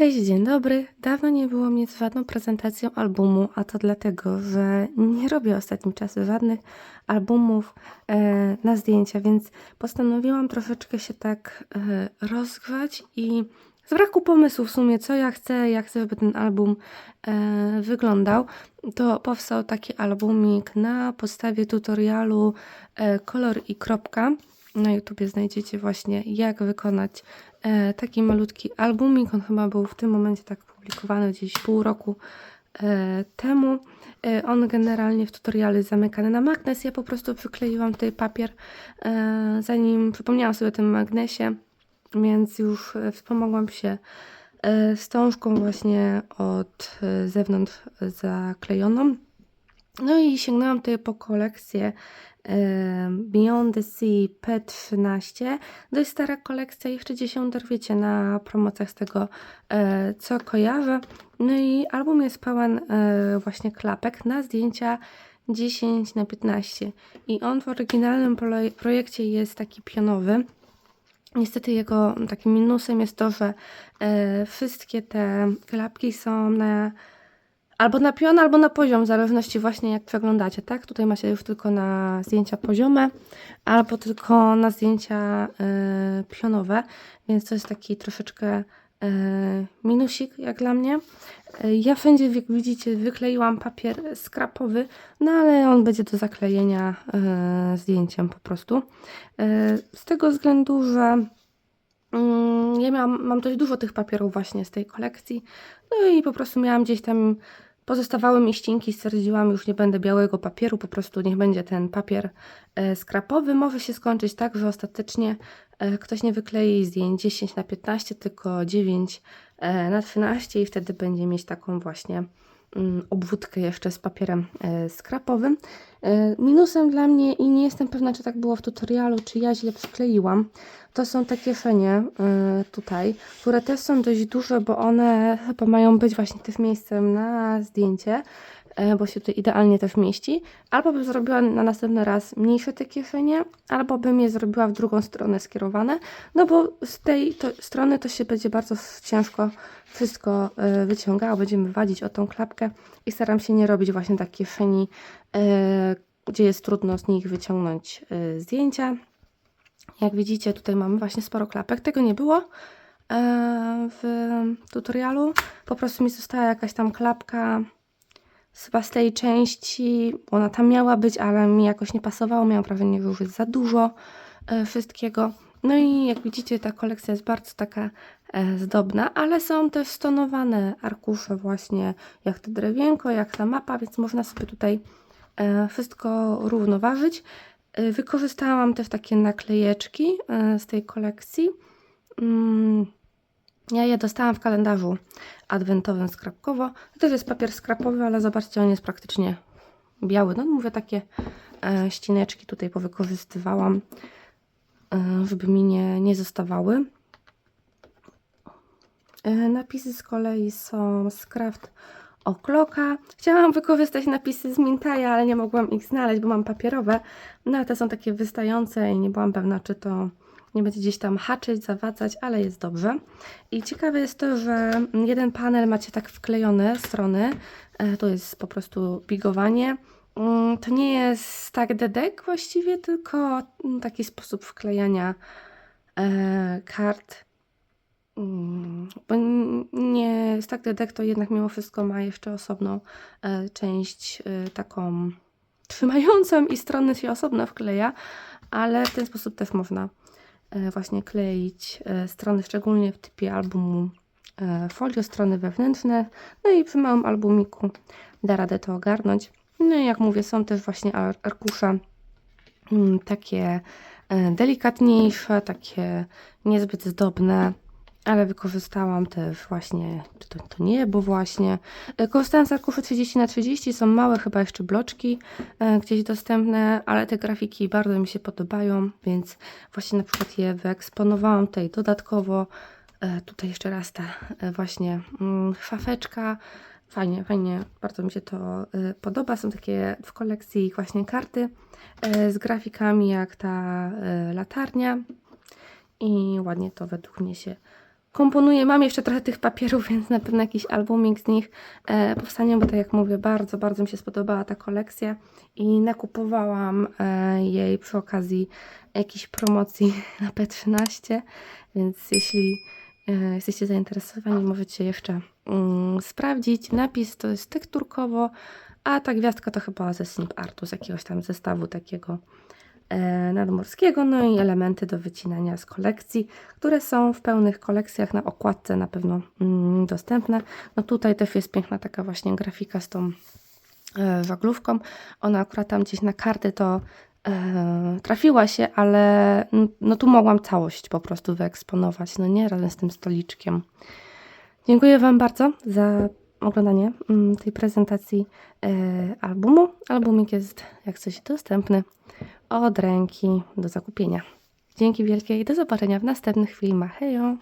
Cześć, dzień dobry. Dawno nie było mnie z żadną prezentacją albumu, a to dlatego, że nie robię ostatnim czasem żadnych albumów e, na zdjęcia, więc postanowiłam troszeczkę się tak e, i z braku pomysłu w sumie, co ja chcę, jak chcę, żeby ten album e, wyglądał, to powstał taki albumik na podstawie tutorialu e, Kolor i kropka. Na YouTubie znajdziecie właśnie, jak wykonać taki malutki albumik. On chyba był w tym momencie tak publikowany gdzieś pół roku e, temu. E, on generalnie w tutorialu jest zamykany na magnes. Ja po prostu przykleiłam tutaj papier, e, zanim przypomniałam sobie o tym magnesie, więc już e, wspomogłam się e, wstążką właśnie od e, zewnątrz zaklejoną. No i sięgnęłam tutaj po kolekcję e, Beyond the Sea P13. Dość stara kolekcja, jeszcze gdzieś ją dorwiecie na promocjach z tego, e, co kojarzę. No i album jest pełen e, właśnie klapek na zdjęcia 10 na 15 i on w oryginalnym projekcie jest taki pionowy. Niestety jego takim minusem jest to, że e, wszystkie te klapki są na albo na pion, albo na poziom, w zależności właśnie jak przeglądacie, tak? Tutaj macie już tylko na zdjęcia poziome, albo tylko na zdjęcia e, pionowe, więc to jest taki troszeczkę e, minusik jak dla mnie. E, ja wszędzie, jak widzicie, wykleiłam papier skrapowy, no ale on będzie do zaklejenia e, zdjęciem po prostu. E, z tego względu, że mm, ja miałam, mam dość dużo tych papierów właśnie z tej kolekcji, no i po prostu miałam gdzieś tam Pozostawały mi ścinki, stwierdziłam, już nie będę białego papieru, po prostu niech będzie ten papier e, skrapowy. Może się skończyć tak, że ostatecznie e, ktoś nie wyklei zdjęć 10 na 15, tylko 9 e, na 13 i wtedy będzie mieć taką właśnie obwódkę jeszcze z papierem e, skrapowym. E, minusem dla mnie, i nie jestem pewna, czy tak było w tutorialu, czy ja źle przykleiłam, to są te kieszenie e, tutaj, które też są dość duże, bo one chyba mają być właśnie też miejscem na zdjęcie, bo się tutaj idealnie też mieści. Albo bym zrobiła na następny raz mniejsze te kieszenie, albo bym je zrobiła w drugą stronę skierowane, no bo z tej to, strony to się będzie bardzo ciężko wszystko e, wyciągało, będziemy wadzić o tą klapkę i staram się nie robić właśnie takich kieszeni, e, gdzie jest trudno z nich wyciągnąć e, zdjęcia. Jak widzicie, tutaj mamy właśnie sporo klapek. Tego nie było e, w tutorialu. Po prostu mi została jakaś tam klapka chyba z tej części. Ona tam miała być, ale mi jakoś nie pasowało. Miałam wrażenie, że już za dużo e, wszystkiego. No i jak widzicie, ta kolekcja jest bardzo taka e, zdobna, ale są też stonowane arkusze właśnie, jak to drewienko, jak ta mapa, więc można sobie tutaj e, wszystko równoważyć. Wykorzystałam też takie naklejeczki z tej kolekcji. Ja je dostałam w kalendarzu adwentowym skrapkowo. To też jest papier skrapowy, ale zobaczcie, on jest praktycznie biały. No mówię, takie e, ścineczki tutaj powykorzystywałam, e, żeby mi nie, nie zostawały. E, Napisy z kolei są z Craft O'Clocka. Chciałam wykorzystać napisy z Mintaja, ale nie mogłam ich znaleźć, bo mam papierowe. No ale te są takie wystające i nie byłam pewna, czy to nie będzie gdzieś tam haczyć, zawadzać, ale jest dobrze. I ciekawe jest to, że jeden panel macie tak wklejone strony. E, To jest po prostu bigowanie. Mm, To nie jest tak dedek właściwie, tylko mm, taki sposób wklejania e, kart. Mm, Bo nie, Stack Dedek to jednak mimo wszystko ma jeszcze osobną e, część taką trzymającą i strony się osobno wkleja, ale w ten sposób też można właśnie kleić e, strony, szczególnie w typie albumu e, folio, strony wewnętrzne. No i przy małym albumiku da radę to ogarnąć. No i jak mówię, są też właśnie ar- arkusze mm, takie e, delikatniejsze, takie niezbyt zdobne, ale wykorzystałam też właśnie czy to, to niebo właśnie. E, Korzystałam z arkuszy 30 na 30 są małe chyba jeszcze bloczki e, gdzieś dostępne, ale te grafiki bardzo mi się podobają, więc właśnie na przykład je wyeksponowałam tutaj dodatkowo. E, Tutaj jeszcze raz ta właśnie mm, szafeczka. Fajnie, fajnie, bardzo mi się to podoba. Są takie w kolekcji właśnie karty z grafikami jak ta latarnia i ładnie to według mnie się komponuję. Mam jeszcze trochę tych papierów, więc na pewno jakiś albumik z nich e, powstanie, bo tak jak mówię, bardzo, bardzo mi się spodobała ta kolekcja i nakupowałam e, jej przy okazji jakiejś promocji na P13, więc jeśli e, jesteście zainteresowani, możecie jeszcze mm, sprawdzić. Napis to jest tekturkowo, a ta gwiazdka to chyba ze Snip Artu, z jakiegoś tam zestawu takiego nadmorskiego, no i elementy do wycinania z kolekcji, które są w pełnych kolekcjach na okładce na pewno mm, dostępne. No tutaj też jest piękna taka właśnie grafika z tą e, żaglówką. Ona akurat tam gdzieś na karty to e, trafiła się, ale no tu mogłam całość po prostu wyeksponować, no nie, razem z tym stoliczkiem. Dziękuję Wam bardzo za oglądanie mm, tej prezentacji e, albumu. Albumik jest jak coś dostępny od ręki do zakupienia. Dzięki wielkie i do zobaczenia w następnych filmach. Hejo!